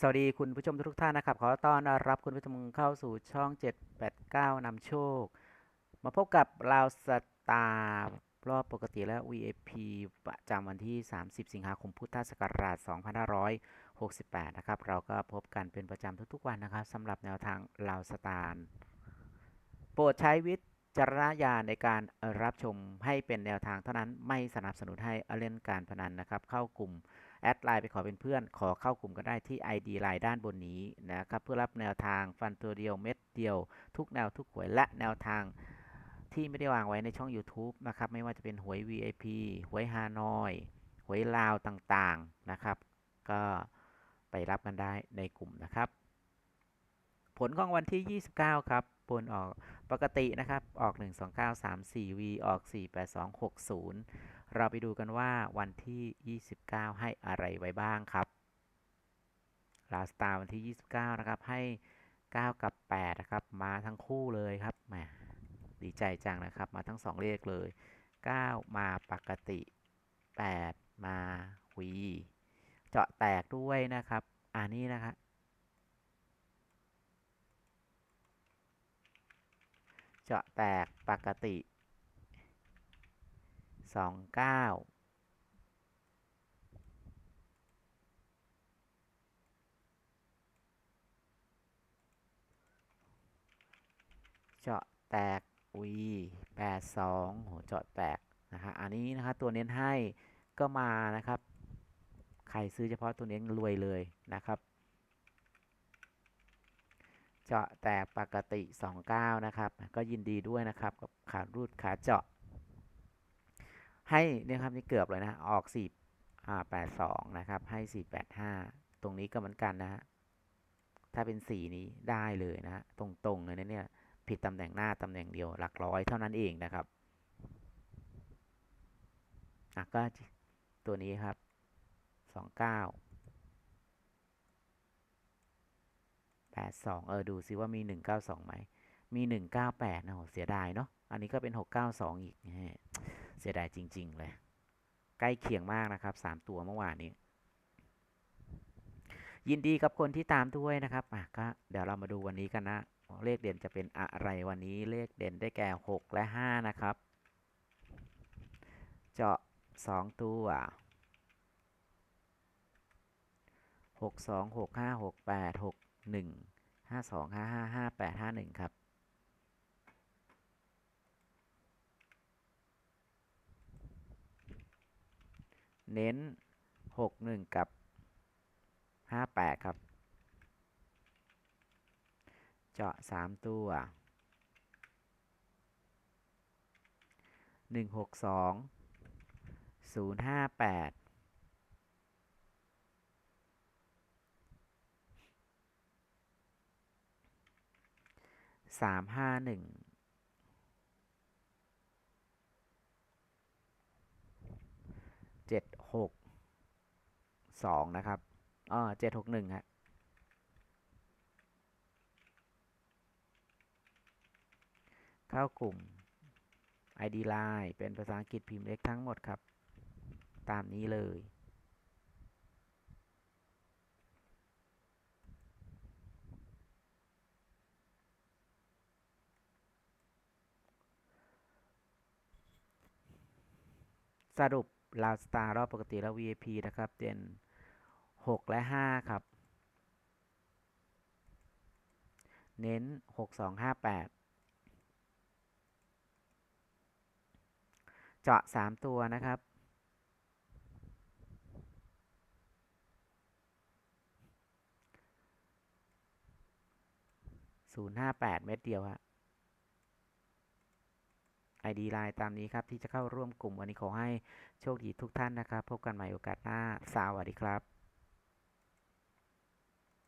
สวัสดีคุณผู้ชมทุกท่านนะครับ ขอต้อนรับคุณผู้ชมเข้าสู่ช่อง 789นำโชค มาพบกับเราวสตาร์รอบปกติและ VIP ประจำวันที่ 30 สิงหาคมพุทธศักราช 2568 นะครับ เราก็พบกันเป็นประจำทุกๆวันนะครับสำหรับแนวทางลาวสตาร์โปรดใช้วิจารณญาณในการรับชมให้เป็นแนวทางเท่านั้นไม่สนับสนุนให้เล่นการพนันนะครับ เข้ากลุ่ม แอดไลน์ไปขอเป็นเพื่อน ขอเข้ากลุ่มก็ได้ที่ ID ไลน์ด้านบนนี้นะครับเพื่อรับแนวทางฟันตัวเดียวเม็ดเดียว ทุกแนวทุกหวยและแนวทางที่ไม่ได้วางไว้ในช่อง YouTube นะครับไม่ว่าจะเป็นหวย VIP หวยฮานอย หวยลาวต่างๆนะครับ ก็ไปรับกันได้ในกลุ่มนะครับ ผลของวันที่ 29 ครับผลออกปกตินะครับ ออก 12934 V ออก 48260 เราไปดูกันว่าวันที่ 29 ให้อะไรไว้บ้างครับลาสตาร์วันที่ 29 นะครับ ให้ 9 กับ 8 นะครับ มาทั้งคู่เลยครับแหมดีใจจังนะครับ มาทั้ง 2 เลขเลย 9 มาปกติ 8 มาวีเจาะแตกด้วยนะครับ อันนี้นะครับเจาะแตกปกติ สองเก้าเจาะแตก V แปดสองโหเจาะแตกนะฮะอันนี้นะครับตัวเน้นให้ก็มานะครับ ใครซื้อเฉพาะตัวเน้นรวยเลยนะครับ เจาะแตกปกติ 29 นะครับ ก็ยินดีด้วยนะครับกับขารูดขาเจาะ ให้นี่ครับนี่เกือบเลยนะออก4อ่า82 นะครับ ให้ 485 ตรงนี้ก็เหมือนกันนะฮะถ้าเป็น 4 นี้ได้เลยนะฮะตรงๆเลยนะเนี่ยผิดตำแหน่งหน้าตำแหน่งเดียวหลักร้อยเท่านั้นเองนะครับอะก็ตัวนี้ครับ 29 82 เออ ดูซิว่ามี 192ไหมมี 198นะโหเสียดายเนาะ อันนี้ก็เป็น 692 อีก เสียดายจริง ๆ เลย ใกล้เคียงมากนะครับ 3 ตัวเมื่อวานนี้ ยินดีกับคนที่ตามด้วยนะครับอะก็เดี๋ยวเรามาดูวันนี้กันนะ เลขเด่นจะเป็นอะไรวันนี้ เลขเด่นได้แก่ 6 และ 5 นะครับ เจาะ 2 ตัว 6 2 6 5 6 8 6 1 5 2 5 5 5 8 5 1 ครับ เน้น 6 1 กับ 5 8 ครับ เจาะ 3 ตัว 1 6 2 0 5 8สามห้าหนึ่ง จ็ดหกสองนะครับอ่าเจ็ดหกหนึ่งฮะเข้ากลุ่ม ID Line เป็นภาษาอังกฤษพิมพ์เล็กทั้งหมดครับ ตามนี้เลย สรุป ลาวสตาร์รอบปกติแล้ว VIP นะครับเด่น6 และ 5 ครับ เน้น 6 2 5 8 เจาะ 3 ตัวนะครับ 058 เม็ดเดียวฮะ ID ไลน์ตามนี้ครับที่จะเข้าร่วมกลุ่มวันนี้ขอให้โชคดีทุกท่านนะครับ พบกันใหม่โอกาสหน้าสวัสดีครับ